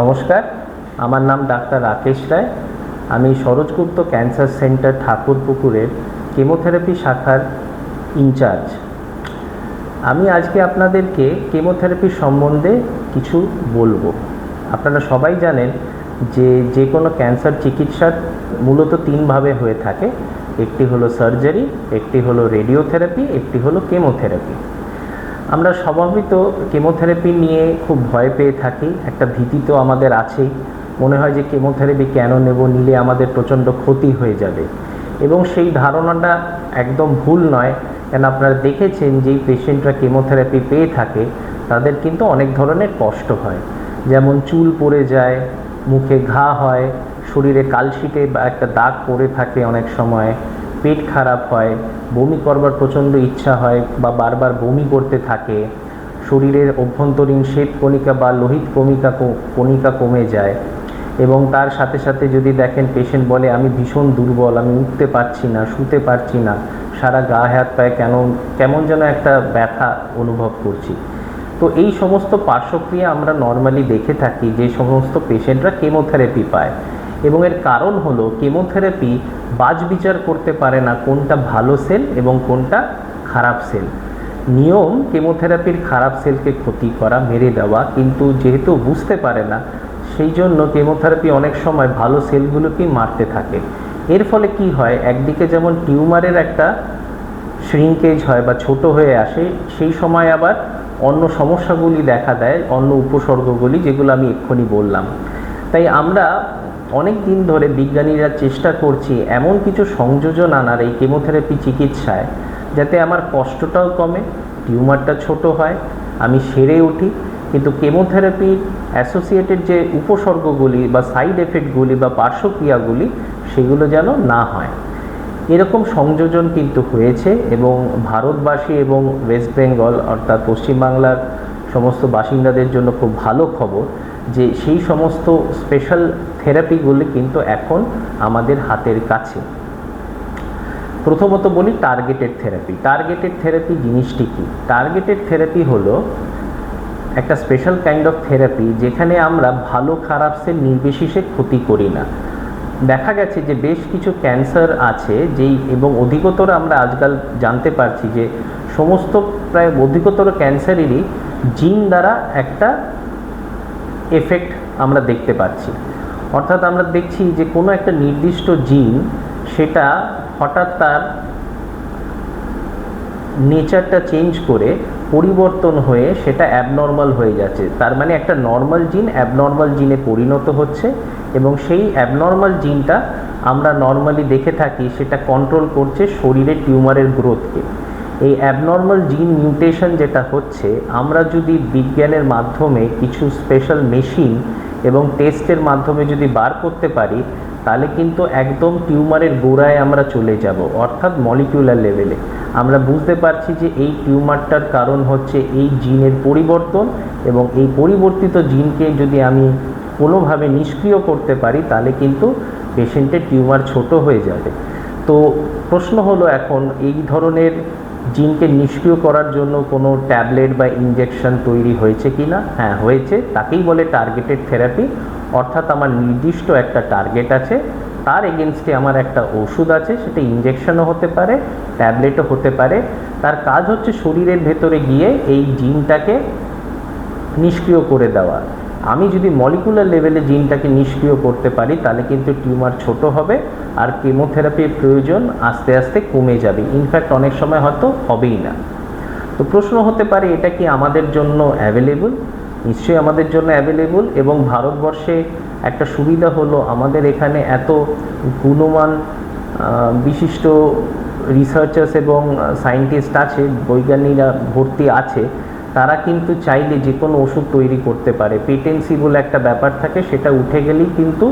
নমস্কার, আমার নাম ডাক্তার রাকেশ রায়। আমি সরোজগুপ্ত ক্যান্সার সেন্টার ঠাকুরপুকুরের কেমোথেরাপি শাখার ইনচার্জ। আমি আজকে আপনাদেরকে কেমোথেরাপি সম্বন্ধে কিছু বলব। আপনারা সবাই জানেন যে যে কোনো ক্যান্সার চিকিৎসার মূলত তিনভাবে হয়ে থাকে। একটি হলো সার্জারি, একটি হলো রেডিওথেরাপি, একটি হলো কেমোথেরাপি। আমরা স্বভাবিত কেমোথেরাপি নিয়ে খুব ভয় পেয়ে থাকি। একটা ভীতি তো আমাদের আছেই। মনে হয় যে কেমোথেরাপি কেন নেব, নিলে আমাদের প্রচণ্ড ক্ষতি হয়ে যাবে। এবং সেই ধারণাটা একদম ভুল নয়। কেন আপনারা দেখেছেন যেই পেশেন্টরা কেমোথেরাপি পেয়ে থাকে, তাদের কিন্তু অনেক ধরনের কষ্ট হয়। যেমন চুল পড়ে যায়, মুখে ঘা হয়, শরীরে কালশিটে বা একটা দাগ পড়ে থাকে অনেক সময়। পেট খারাপ হয়, বমি করবার প্রচণ্ড ইচ্ছা হয় বা বারবার বমি করতে থাকে, শরীরের অভ্যন্তরীণ শ্বেত কণিকা বা লোহিত কণিকা কণিকা কমে যায় এবং তার সাথে সাথে যদি দেখেন পেশেন্ট বলে, আমি ভীষণ দুর্বল, আমি উঠতে পারছি না, শুতে পারছি না, সারা গা, হাত, পায়ে কেন, কেমন যেন একটা ব্যথা অনুভব করছি। তো এই সমস্ত পার্শ্বক্রিয়া আমরা নর্মালি দেখে থাকি, যে সমস্ত পেশেন্টরা কেমোথেরাপি পায়। এবং এর কারণ হলো কেমোথেরাপি বাজ বিচার করতে পারে না কোনটা ভালো সেল এবং কোনটা খারাপ সেল। নিয়ম, কেমোথেরাপির খারাপ সেলকে ক্ষতি করা, মেরে দেওয়া, কিন্তু যেহেতু বুঝতে পারে না সেই জন্য কেমোথেরাপি অনেক সময় ভালো সেলগুলোকেই মারতে থাকে। এর ফলে কি হয়, একদিকে যেমন টিউমারের একটা শ্রিঙ্কেজ হয় বা ছোট হয়ে আসে, সেই সময় আবার অন্য সমস্যাগুলি দেখা দেয়, অন্য উপসর্গগুলি যেগুলো আমি এক্ষুনি বললাম। তাই আমরা অনেক দিন ধরে বিজ্ঞানীরা চেষ্টা করছি এমন কিছু সংযোজন আনার এই কেমোথেরাপি চিকিৎসায় যাতে আমার কষ্টটাও কমে, টিউমারটা ছোট হয়, আমি সেরে উঠি। কিন্তু কেমোথেরাপির অ্যাসোসিয়েটেড যে উপসর্গগুলি বা সাইড এফেক্টগুলি বা পার্শ্বক্রিয়াগুলি, সেগুলো যেন না হয়। এরকম সংযোজন কিন্তু হয়েছে এবং ভারতবাসী এবং ওয়েস্ট বেঙ্গল অর্থাৎ পশ্চিমবাংলার সমস্ত বাসিন্দাদের জন্য খুব ভালো খবর। যে সেই সমস্ত স্পেশাল থেরাপিগুলি কিন্তু এখন আমাদের হাতের কাছে। প্রথমত বলি টার্গেটেড থেরাপি টার্গেটেড থেরাপি জিনিসটি কি? টার্গেটেড থেরাপি হলো একটা স্পেশাল কাইন্ড অফ থেরাপি যেখানে আমরা ভালো খারাপ সে নির্বিশেষে ক্ষতি করি না। দেখা গেছে যে বেশ কিছু ক্যান্সার আছে যেই এবং অধিকতর আমরা আজকাল জানতে পারছি যে সমস্ত প্রায় অধিকতর ক্যান্সারেরই জিন দ্বারা একটা এফেক্ট আমরা দেখতে পাচ্ছি। অর্থাৎ আমরা দেখছি যে কোনো একটা নির্দিষ্ট জিন সেটা হঠাৎ তার নেচারটা চেঞ্জ করে পরিবর্তন হয়ে সেটা অ্যাবনর্মাল হয়ে যাচ্ছে। তার মানে একটা নর্মাল জিন অ্যাবনর্মাল জিনে পরিণত হচ্ছে এবং সেই অ্যাবনর্মাল জিনটা আমরা নর্মালি দেখে থাকি সেটা কন্ট্রোল করছে শরীরে টিউমারের গ্রোথকে এই অ্যাবনর্মাল জিন মিউটেশন যেটা হচ্ছে, আমরা যদি বিজ্ঞানের মাধ্যমে কিছু স্পেশাল মেশিন এবং টেস্টের মাধ্যমে যদি বার করতে পারি, তাহলে কিন্তু একদম টিউমারের গোড়ায় আমরা চলে যাব, অর্থাৎ মলিকিউলার লেভেলে আমরা বুঝতে পারছি যে এই টিউমারটার কারণ হচ্ছে এই জিনের পরিবর্তন এবং এই পরিবর্তিত জিনকে যদি আমি কোনোভাবে নিষ্ক্রিয় করতে পারি, তাহলে কিন্তু পেশেন্টের টিউমার ছোট হয়ে যাবে। তো প্রশ্ন হলো এখন, এই ধরনের জিনকে নিষ্ক্রিয় করার জন্য কোনো ট্যাবলেট বা ইঞ্জেকশন তৈরি হয়েছে কি না? হ্যাঁ হয়েছে। তাকেই বলে টার্গেটেড থেরাপি অর্থাৎ আমার নির্দিষ্ট একটা টার্গেট আছে। তার এগেনস্টে আমার একটা ওষুধ আছে, সেটা ইঞ্জেকশনও হতে পারে ট্যাবলেটও হতে পারে। তার কাজ হচ্ছে শরীরের ভেতরে গিয়ে এই জিনটাকে নিষ্ক্রিয় করে দেওয়া। আমি যদি মলিকুলার লেভেলে জিনটাকে নিষ্ক্রিয় করতে পারি, তাহলে কিন্তু টিউমার ছোট হবে আর কেমোথেরাপির প্রয়োজন আস্তে আস্তে কমে যাবে। ইনফ্যাক্ট অনেক সময় হয়তো হবেই না। তো প্রশ্ন হতে পারে, এটা কি আমাদের জন্য অ্যাভেলেবল নিশ্চয়ই আমাদের জন্য অ্যাভেলেবল এবং ভারতবর্ষে একটা সুবিধা হলো আমাদের এখানে এত গুণমান বিশিষ্ট রিসার্চার্স এবং সায়েন্টিস্ট আছে, বৈজ্ঞানিকরা ভর্তি আছে তারা কিন্তু চাইলে যে কোনো ওষুধ তৈরি করতে পারে। পেটেন্সি বলে একটা ব্যাপার থাকে, সেটা উঠে গেলেই কিন্তু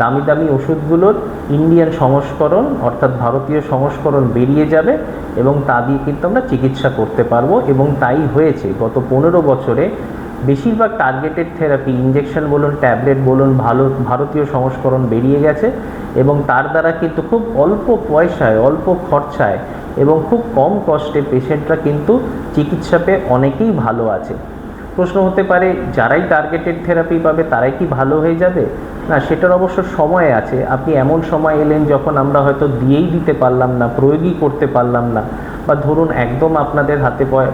দামি দামি ওষুধগুলোর ইন্ডিয়ান সংস্করণ, অর্থাৎ ভারতীয় সংস্করণ বেরিয়ে যাবে এবং তা দিয়ে কিন্তু আমরা চিকিৎসা করতে পারব এবং তাই হয়েছে। গত পনেরো বছরে বেশিরভাগ টার্গেটেড থেরাপি ইঞ্জেকশন বলুন ট্যাবলেট বলুন, ভালো, ভারতীয় সংস্করণ বেরিয়ে গেছে এবং তার দ্বারা কিন্তু খুব অল্প পয়সায়, অল্প খরচায় এবং খুব কম কষ্টে পেশেন্টরা কিন্তু চিকিৎসা পেয়ে অনেকেই ভালো আছে। প্রশ্ন হতে পারে, যারাই টার্গেটেড থেরাপি পাবে, তারাই কি ভালো হয়ে যাবে? না, সেটার অবশ্য সময় আছে। আপনি এমন সময় এলেন যখন আমরা হয়তো দিয়েই দিতে পারলাম না, প্রয়োগই করতে পারলাম না। বা ধরুন, একদম আপনাদের হাতে পয়-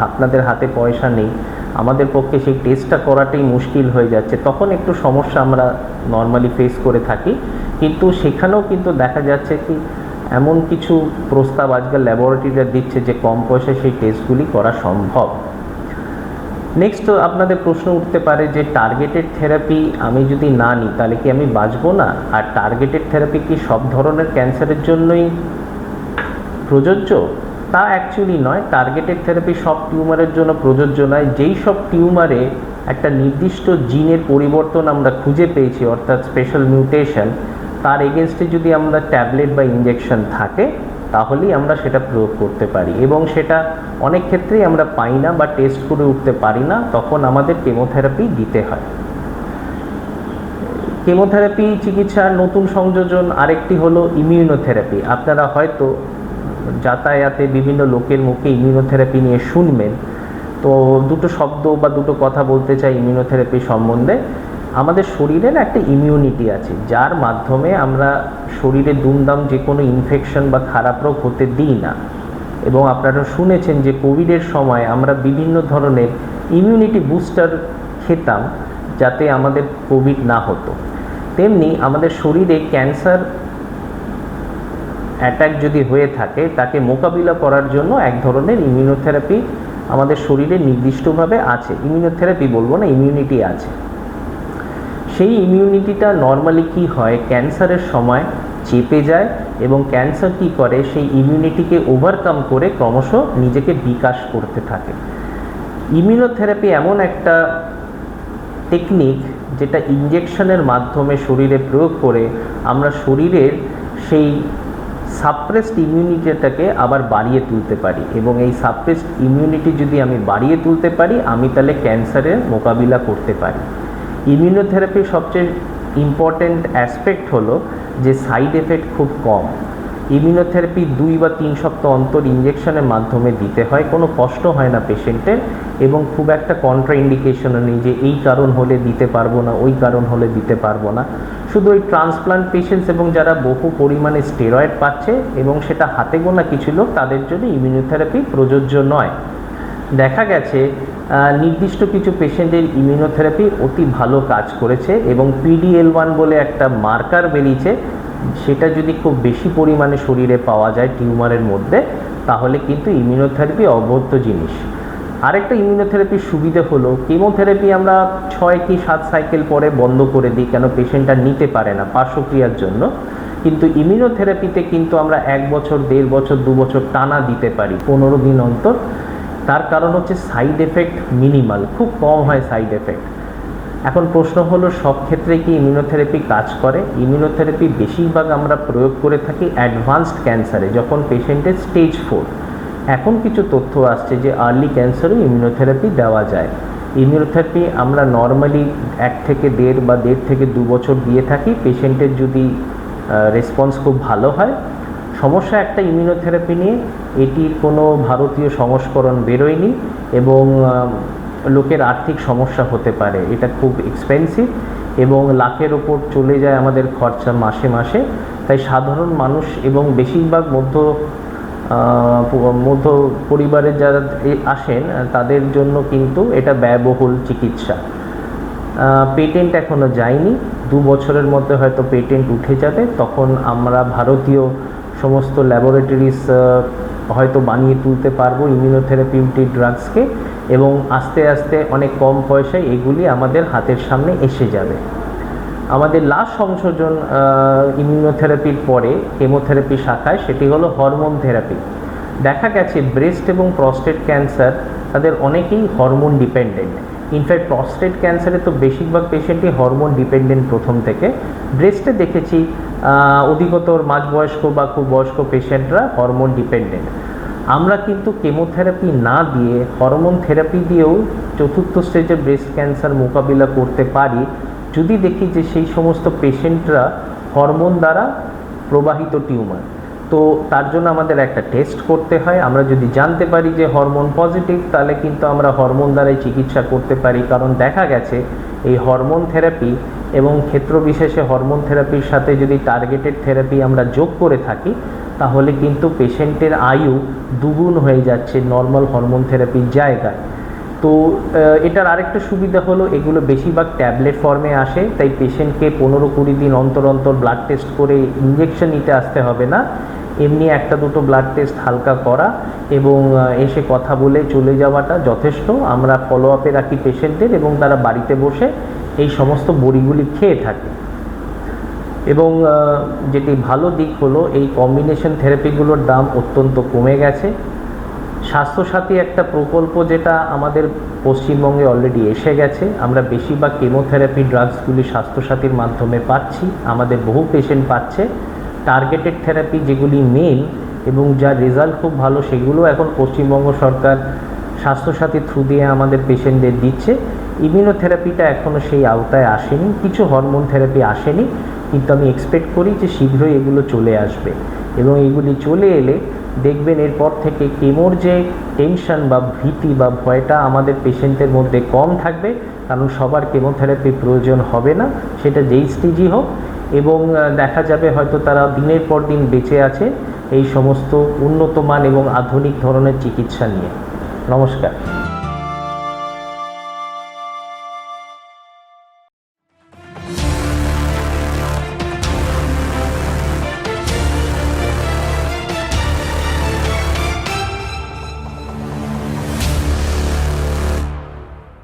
আপনাদের হাতে পয়সা নেই। আমাদের পক্ষে সেই টেস্টটা করাটাই মুশকিল হয়ে যাচ্ছে। তখন একটু সমস্যা আমরা নর্মালি ফেস করে থাকি। কিন্তু সেখানেও কিন্তু দেখা যাচ্ছে কি এমন কিছু প্রস্তাব আজকাল ল্যাবরেটরিরা দিচ্ছে যে কম পয়সায় সেই টেস্টগুলি করা সম্ভব। নেক্সট আপনাদের প্রশ্ন উঠতে পারে যে টার্গেটেড থেরাপি আমি যদি না নিই, তাহলে কি আমি বাঁচবো না? আর টার্গেটেড থেরাপি কি সব ধরনের ক্যান্সারের জন্যই প্রযোজ্য? তা অ্যাকচুয়ালি নয়। টার্গেটেড থেরাপি সব টিউমারের জন্য প্রযোজ্য নয়। যেই সব টিউমারে একটা নির্দিষ্ট জিনের পরিবর্তন আমরা খুঁজে পেয়েছি, অর্থাৎ স্পেশাল মিউটেশন তার এগেনস্টে যদি আমরা ট্যাবলেট বা ইঞ্জেকশন থাকে, তাহলেই আমরা সেটা প্রয়োগ করতে পারি। এবং সেটা অনেক ক্ষেত্রেই আমরা পাই না বা টেস্ট করে উঠতে পারি না, তখন আমাদের কেমোথেরাপি দিতে হয়। কেমোথেরাপি চিকিৎসার নতুন সংযোজন, আরেকটি হলো ইমিউনোথেরাপি আপনারা হয়তো যাতায়াতে বিভিন্ন লোকের মুখে ইমিউনোথেরাপি নিয়ে শুনবেন। তো দুটো শব্দ বা দুটো কথা বলতে চাই ইমিউনোথেরাপি সম্বন্ধে। আমাদের শরীরের একটা ইমিউনিটি আছে, যার মাধ্যমে আমরা শরীরে দুমদাম যে কোনো ইনফেকশন বা খারাপ রোগ হতে দিই না। এবং আপনারা শুনেছেন যে কোভিডের সময় আমরা বিভিন্ন ধরনের ইমিউনিটি বুস্টার খেতাম যাতে আমাদের কোভিড না হতো। তেমনি আমাদের শরীরে ক্যান্সার অ্যাটাক যদি হয়ে থাকে, তাকে মোকাবিলা করার জন্য এক ধরনের ইমিউনোথেরাপি আমাদের শরীরে নির্দিষ্টভাবে আছে। ইমিউনোথেরাপি বলব না ইমিউনিটি আছে। সেই ইমিউনিটিটা নর্মালি কি হয়? ক্যান্সারের সময় চেপে যায় এবং ক্যান্সার কি করে? সেই ইমিউনিটিকে ওভারকাম করে ক্রমশ নিজেকে বিকাশ করতে থাকে। ইমিউনোথেরাপি এমন একটা টেকনিক যেটা ইঞ্জেকশনের মাধ্যমে শরীরে প্রয়োগ করে আমরা শরীরের সেই সাপ্রেসড ইমিউনিটিটাকে আবার বাড়িয়ে তুলতে পারি এবং এই সাপ্রেসড ইমিউনিটি যদি আমি বাড়িয়ে তুলতে পারি, আমি তাহলে ক্যান্সারের মোকাবিলা করতে পারি। ইমিউনোথেরাপির সবচেয়ে ইম্পর্ট্যান্ট অ্যাসপেক্ট হলো যে সাইড এফেক্ট খুব কম। ইমিউনোথেরাপি দুই বা তিন সপ্তাহ অন্তর ইঞ্জেকশনের মাধ্যমে দিতে হয়, কোনো কষ্ট হয় না পেশেন্টের এবং খুব একটা কন্ট্রা ইন্ডিকেশনও নেই যে এই কারণ হলে দিতে পারব না, ওই কারণ হলে দিতে পারব না। শুধু ওই ট্রান্সপ্লান্ট পেশেন্টস এবং যারা বহু পরিমাণে স্টেরয়েড পাচ্ছে এবং সেটা হাতে গোনা কিছু লোক, তাদের জন্য ইমিউনোথেরাপি প্রযোজ্য নয়। দেখা গেছে নির্দিষ্ট কিছু পেশেন্টের ইমিউনোথেরাপি অতি ভালো কাজ করেছে এবং পিডিএল ওয়ান বলে একটা মার্কার বেরিয়েছে, সেটা যদি খুব বেশি পরিমাণে শরীরে পাওয়া যায় টিউমারের মধ্যে, তাহলে কিন্তু ইমিউনোথেরাপি অবৈধ জিনিস। আরেকটা ইমিউনোথেরাপির সুবিধে হলো, কেমোথেরাপি আমরা ছয় কি সাত সাইকেল পরে বন্ধ করে দিই কেন পেশেন্টটা নিতে পারে না পার্শ্বক্রিয়ার জন্য। কিন্তু ইমিউনোথেরাপিতে কিন্তু আমরা এক বছর, দেড় বছর, দু বছর টানা দিতে পারি, পনেরো দিন অন্তর। তার কারণ হচ্ছে সাইড এফেক্ট মিনিমাল খুব কম হয় সাইড এফেক্ট এখন প্রশ্ন হলো, সব ক্ষেত্রে কি ইমিউনোথেরাপি কাজ করে? ইমিউনোথেরাপি বেশিরভাগ আমরা প্রয়োগ করে থাকি অ্যাডভান্সড ক্যান্সারে যখন পেশেন্টের স্টেজ ফোর এখন কিছু তথ্য আসছে যে আর্লি ক্যান্সারেও ইমিউনোথেরাপি দেওয়া যায়। ইমিউনোথেরাপি আমরা নর্মালি এক থেকে দেড় বা দেড় থেকে দু বছর দিয়ে থাকি। পেশেন্টের যদি রেসপন্স খুব ভালো হয় সমস্যা একটা ইমিউনোথেরাপি নিয়ে এটির কোনো ভারতীয় সংস্করণ বেরোয়নি এবং লোকের আর্থিক সমস্যা হতে পারে, এটা খুব এক্সপেন্সিভ এবং লাখের ওপর চলে যায় আমাদের খরচা মাসে মাসে। তাই সাধারণ মানুষ এবং বেশিরভাগ মধ্য মধ্য পরিবারের যারা আসেন, তাদের জন্য কিন্তু এটা ব্যয়বহুল চিকিৎসা। পেটেন্ট এখনও যায়নি। দু বছরের মধ্যে হয়তো পেটেন্ট উঠে যাবে। তখন আমরা ভারতীয় সমস্ত ল্যাবরেটরিজ হয়তো বানিয়ে তুলতে পারব ইমিউনোথেরাপিউটিক ড্রাগসকে এবং আস্তে আস্তে অনেক কম পয়সায় এগুলি আমাদের হাতের সামনে এসে যাবে। আমাদের লাস্ট সংশোধন ইমিউনোথেরাপির পরে কেমোথেরাপি শাখায় সেটি হলো হরমোন থেরাপি দেখা গেছে ব্রেস্ট এবং প্রস্টেট ক্যান্সার তাদের অনেকেই হরমোন ডিপেন্ডেন্ট ইনফ্যাক্ট প্রস্টেট ক্যান্সারে তো বেশিরভাগ পেশেন্টই হরমোন ডিপেন্ডেন্ট প্রথম থেকে। ব্রেস্টে দেখেছি অধিকতর মাঝবয়স্ক বা খুব বয়স্ক পেশেন্টরা হরমোন ডিপেন্ডেন্ট আমরা কিন্তু কেমোথেরাপি না দিয়ে হরমোন থেরাপি দিয়েও চতুর্থ স্টেজে ব্রেস্ট ক্যান্সার মোকাবিলা করতে পারি। যদি দেখি যে সেই সমস্ত পেশেন্টরা হরমোন দ্বারা প্রবাহিত টিউমার তো তার জন্য আমাদের একটা টেস্ট করতে হয়। আমরা যদি জানতে পারি যে হরমোন পজিটিভ তাহলে কিন্তু আমরা হরমোন দ্বারাই চিকিৎসা করতে পারি। কারণ দেখা গেছে, এই হরমোন থেরাপি এবং ক্ষেত্র বিশেষে হরমোন থেরাপির সাথে যদি টার্গেটেড থেরাপি আমরা যোগ করে থাকি, তাহলে কিন্তু পেশেন্টের আয়ু দুগুণ হয়ে যাচ্ছে নর্মাল হরমোন থেরাপির জায়গায়। তো এটার আরেকটা সুবিধা হলো, এগুলো বেশিরভাগ ট্যাবলেট ফর্মে আসে, তাই পেশেন্টকে পনেরো কুড়ি দিন অন্তর অন্তর ব্লাড টেস্ট করে ইঞ্জেকশন নিতে আসতে হবে না। এমনি একটা দুটো ব্লাড টেস্ট হালকা করা এবং এসে কথা বলে চলে যাওয়াটা যথেষ্ট। আমরা ফলো আপে রাখি পেশেন্টের এবং তারা বাড়িতে বসে এই সমস্ত বড়িগুলি খেয়ে থাকে। এবং যেটি ভালো দিক হলো এই কম্বিনেশন থেরাপিগুলোর দাম অত্যন্ত কমে গেছে। স্বাস্থ্যসাথী একটা প্রকল্প যেটা আমাদের পশ্চিমবঙ্গে অলরেডি এসে গেছে। আমরা বেশিরভাগ কেমোথেরাপি ড্রাগসগুলি স্বাস্থ্যসাথীর মাধ্যমে পাচ্ছি। আমাদের বহু পেশেন্ট পাচ্ছে। টার্গেটেড থেরাপি যেগুলি মেন এবং যার রেজাল্ট খুব ভালো, সেগুলো এখন পশ্চিমবঙ্গ সরকার স্বাস্থ্যসাথী থ্রু দিয়ে আমাদের পেশেন্টদের দিচ্ছে। ইমিউনোথেরাপিটা এখনও সেই আওতায় আসেনি, কিছু হরমোন থেরাপি আসেনি, কিন্তু আমি এক্সপেক্ট করি যে শীঘ্রই এগুলো চলে আসবে। এবং এগুলি চলে এলে দেখবেন এরপর থেকে কেমোর যে টেনশন বা ভীতি বা ভয়টা আমাদের পেশেন্টের মধ্যে কম থাকবে, কারণ সবার কেমোথেরাপি প্রয়োজন হবে না, সেটা যেই স্টেজই হোক। এবং দেখা যাবে হয়তো তারা দিনের পর দিন বেঁচে আছে এই সমস্ত উন্নত মান এবং আধুনিক ধরনের চিকিৎসা নিয়ে। নমস্কার।